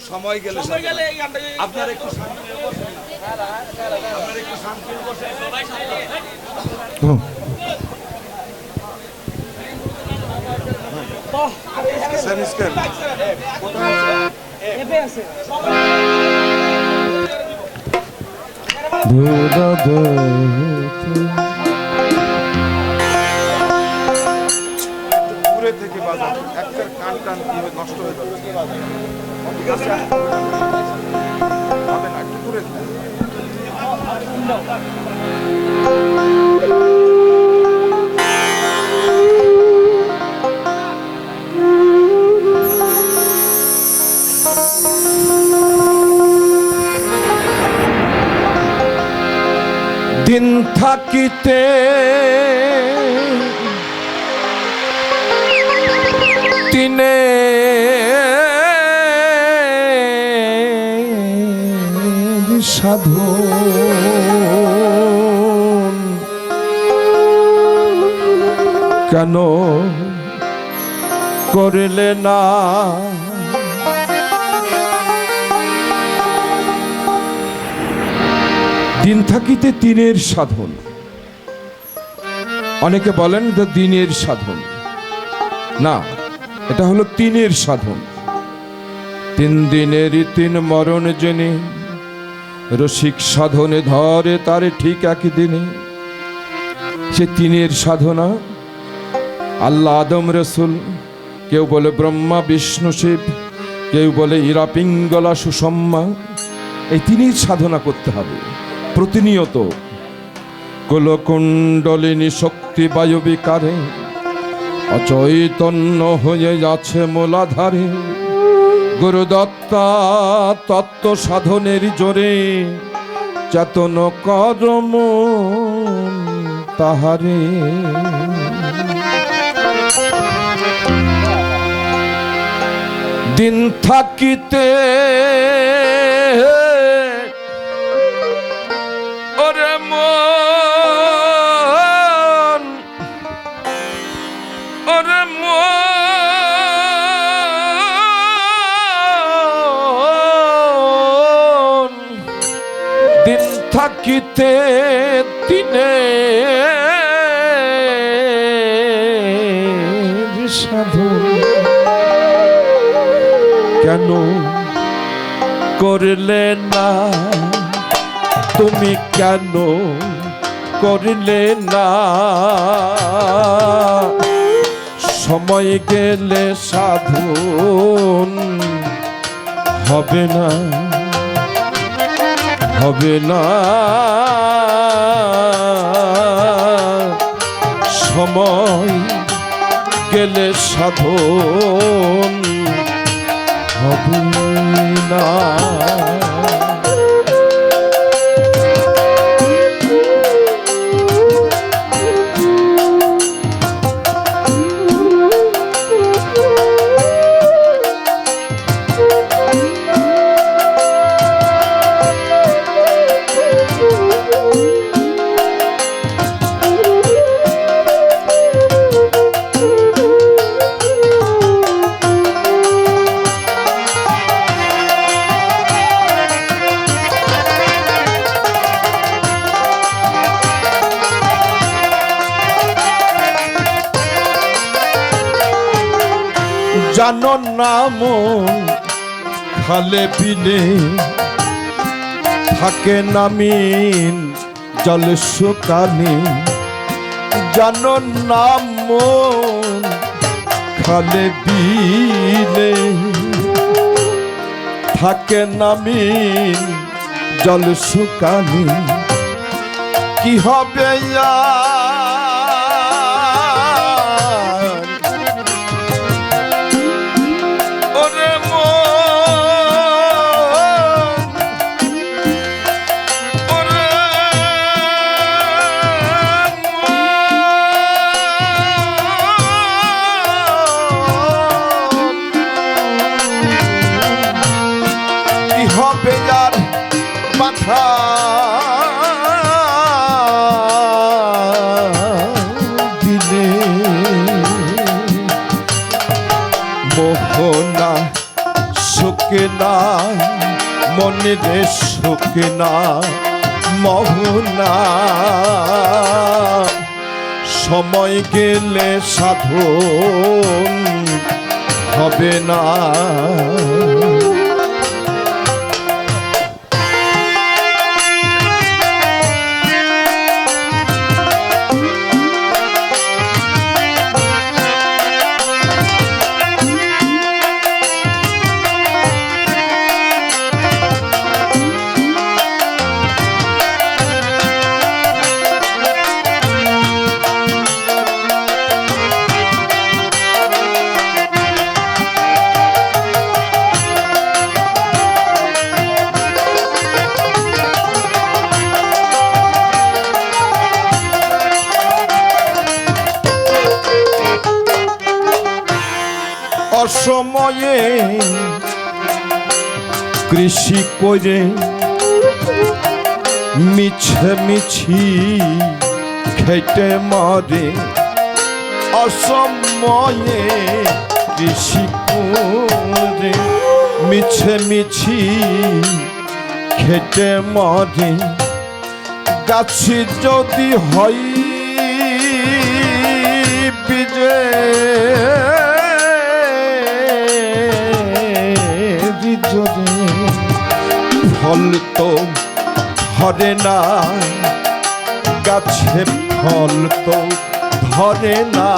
সময় গেলে আপনার একটু দূরে থেকে বাজান একটা কান টান কি নষ্ট হয়ে যাবে দিন থাকিতে তিনে সাধু কেন করলে না? দিন থাকিতে তিনের সাধন। অনেকে বলেন যে দিনের সাধন। না, এটা হলো তিনের সাধন। তিন দিনেরই তিন মরণ জেনে রসিক সাধনে ধরে তারে ঠিক একই দিনে সে তিনের সাধনা। আল্লাহ আদম রসুল, কেউ বলে ব্রহ্মা, বিষ্ণু, শিব, কেউ বলে ইরা, পিঙ্গলা এই তিনির সাধনা করতে হবে, প্রতিনিয়ত। কুলকুণ্ডলিনী শক্তি বায়ু বিকারে, অচৈতন্য হয়ে যাচ্ছে মোলাধারে। গুরুদত্তা তত্ত্ব সাধনের জোরে চেতন করম তাহারে। দিন থাকিতে ওরে মন ওরে মন। থাকিতে দিনে সাধু কেন করলে না? তুমি কেন করলে না? সময় গেলে সাধন হবে না। হবে না। সময় গেলে সাধন হবে না। জানো নাম খালে পিলে থাকে নামিন জল শুকানি জানো নাম খালে বিলে থাকে নামিন জল শুকানি কি হবে আর? মাথা দিলে মোহনা সুখে না মনে রে সুখে না মোহনা। সময় গেলে সাধন হবে না। অসময়ে কৃষি করে মিছে মিছি খেটে মরে। অসময়ে কৃষি করে মিছে মিছি খেটে মরে। গাছি যদি হয় না। গাছে ফল তো ধরে না।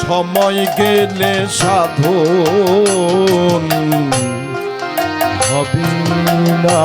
সময় গেলে সাধু হবে না।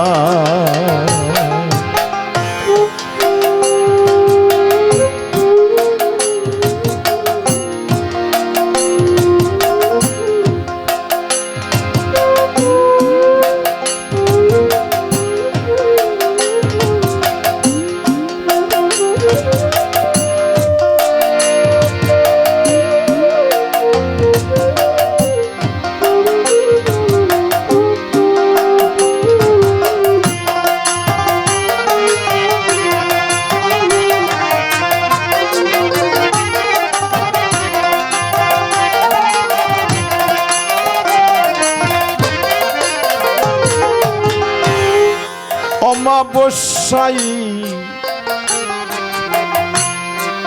অমাবস্যাই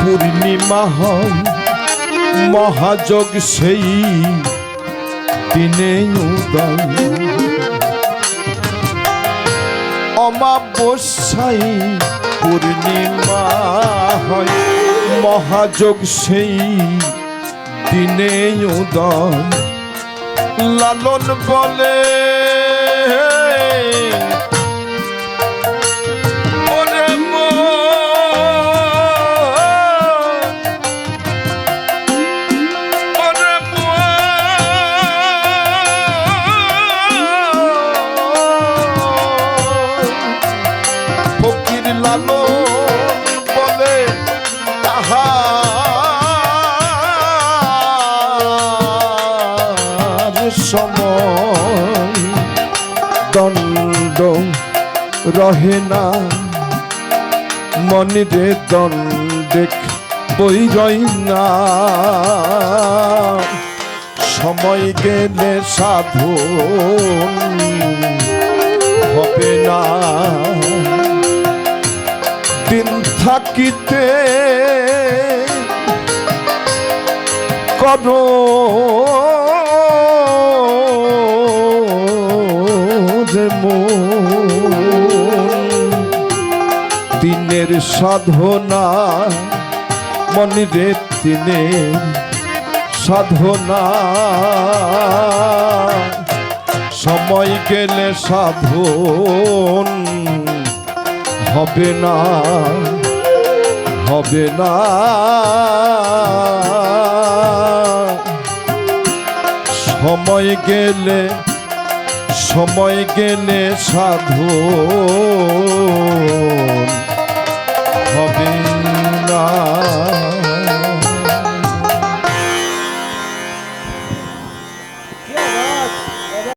পূর্ণিমা হয়, মহাযোগ সেই দিনে উদয়। অমাবস্যাই পূর্ণিমা হয়, মহাযোগ সেই দিনে উদয়। লালন বলে দণ্ড রহে না। মনিরে দণ্ডে বই রই না। সময় গেলে সাধু হবে না। দিন থাকিতে করো দিনের সাধনা, মনিরে দিনের সাধনা। সময় গেলে সাধন হবে না হবে না। সময় গেলে সময় গেলে সাধু হবে না।